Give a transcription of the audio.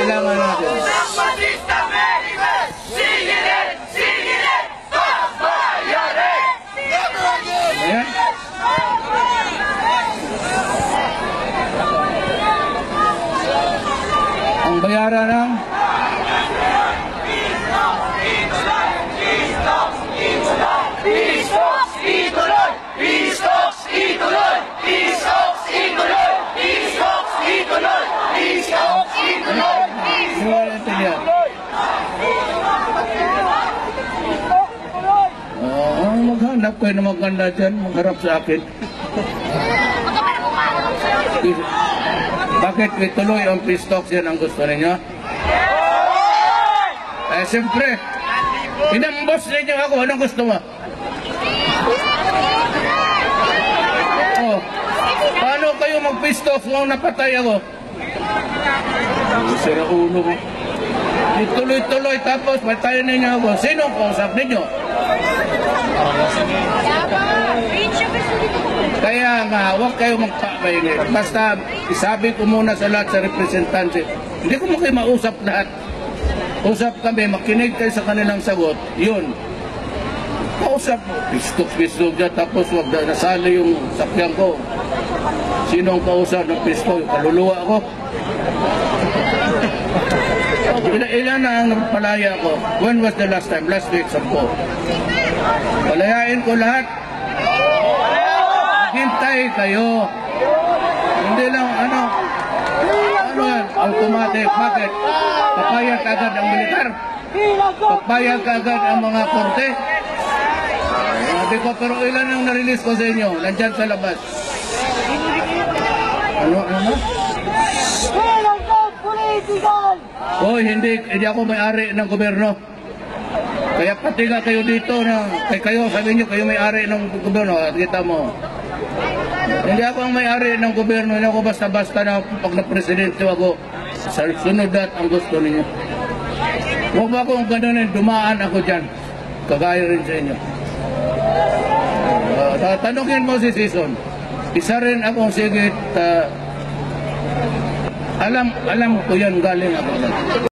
aynen aynen. Ang bayaran ng Oo, maghanap kayo na maganda dyan, magharap sa akin. Bakit ituloy ang pistok yan ang gusto ninyo? Eh, siyempre, inambos ninyo ako, anong gusto mo? Oh, paano kayo mag-pistok nung napatay ako? Sira ulo ko. Ituloy-tuloy tapos patayin ninyo ako. Sino kausap ninyo? Kaya nga, huwag kayo magpapainit. Basta, isabi ko muna sa lahat sa representante, hindi ko mo kayo mausap lahat. Usap kami, makinig kayo sa kanilang sagot, yun. Kausap mo, pistok-pistok dyan, tapos wag na nasali yung sakyan ko. Sino ang kausap ng pistok? Yung kaluluwa ko? Ilan, ilan na ang nagpalaya ko? When was the last time? Last week, sampo. Palayain ko lahat. Hintay kayo. Hindi lang ano. Ano yan? Automatic. Bakit? Papayag agad ang militar. Papayag agad ang mga korte. Sabi ko, pero ilan ang na-release ko sa inyo? Nandyan sa labas. Ano, ano? Kailan ka political? Hoy, hindi, hindi ako may-ari ng gobyerno. Kaya pati nga kayo dito na, kay kayo, sabi niyo, kayo may-ari ng gobyerno, at kita mo. Hindi ako ang may-ari ng gobyerno, hindi ako basta-basta na pag na-presidente ako, sunod at ang gusto ninyo. Huwag ba akong ganun, dumaan ako dyan. Kagaya rin sa inyo. Uh, tatanungin mo si Sison, isa rin akong sigit, uh, alam, alam ko yan galing ako.